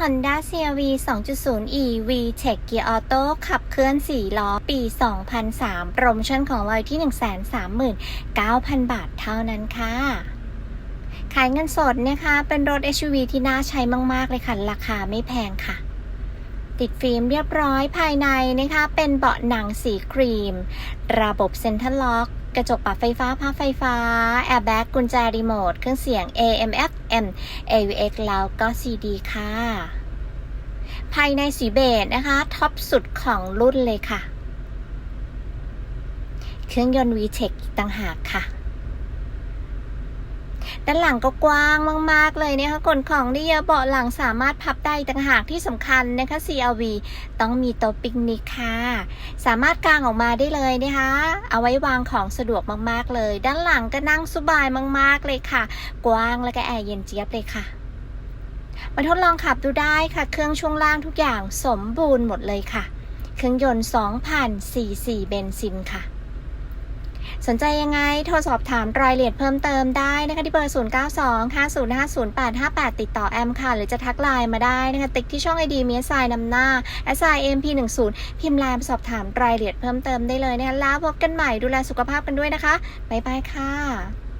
Honda CRV 2.0 e V-Tech Gear Auto ขับเคลื่อน 4 ล้อ ปี 2003 โปรโมชั่นของเราอยู่ที่ 139,000 บาทเท่านั้นค่ะ ขายเงินสดนะคะ เป็นรถ SUV ที่น่าใช้มาก ๆ เลยค่ะ ราคาไม่แพงค่ะ ติดฟิล์มเรียบร้อยภายในนะคะ เป็นเบาะหนังสีครีม ระบบเซ็นทรัลล็อก กระจกปรับไฟฟ้าผ้าไฟฟ้า แอร์แบ็กกุญแจรีโมท เครื่องเสียง AM FM AUX แล้วก็ CD ค่ะ ภายในสีเบจนะคะ ท็อปสุดของรุ่นเลยค่ะ เครื่องยนต์ VTEC อีกต่างหากค่ะ ด้านหลังก็กว้างมาก ๆ เลยนะคะขนของได้เยอะเบาะหลังสามารถพับได้ต่างหากที่สำคัญนะคะ CRV ต้องมีโต๊ะปิกนิกค่ะ สามารถกางออกมาได้เลยนะคะ เอาไว้วางของสะดวกมาก ๆ เลย ด้านหลังก็นั่งสบายมาก ๆ เลยค่ะ กว้างแล้วก็แอร์เย็นเจี๊ยบเลยค่ะมาทดลองขับดูได้ค่ะ เครื่องช่วงล่างทุกอย่างสมบูรณ์หมดเลยค่ะ เครื่องยนต์ 2,000 cc เบนซินค่ะ สนใจยังไงโทรสอบถามรายละเอียดเพิ่มเติมได้นะคะที่เบอร์ 0 9 2 5 0 5 0 8 5 8 ติดต่อแอมค่ะ หรือจะทักไลน์มาได้นะคะ ติ๊กที่ช่องไอดีมีสายนำหน้า s i m p 1 0พิมพ์ไลน์สอบถามรายละเอียดเพิ่มเติมได้เลยนะคะแล้วพบกันใหม่ดูแลสุขภาพกันด้วยนะคะบ๊ายบายค่ะ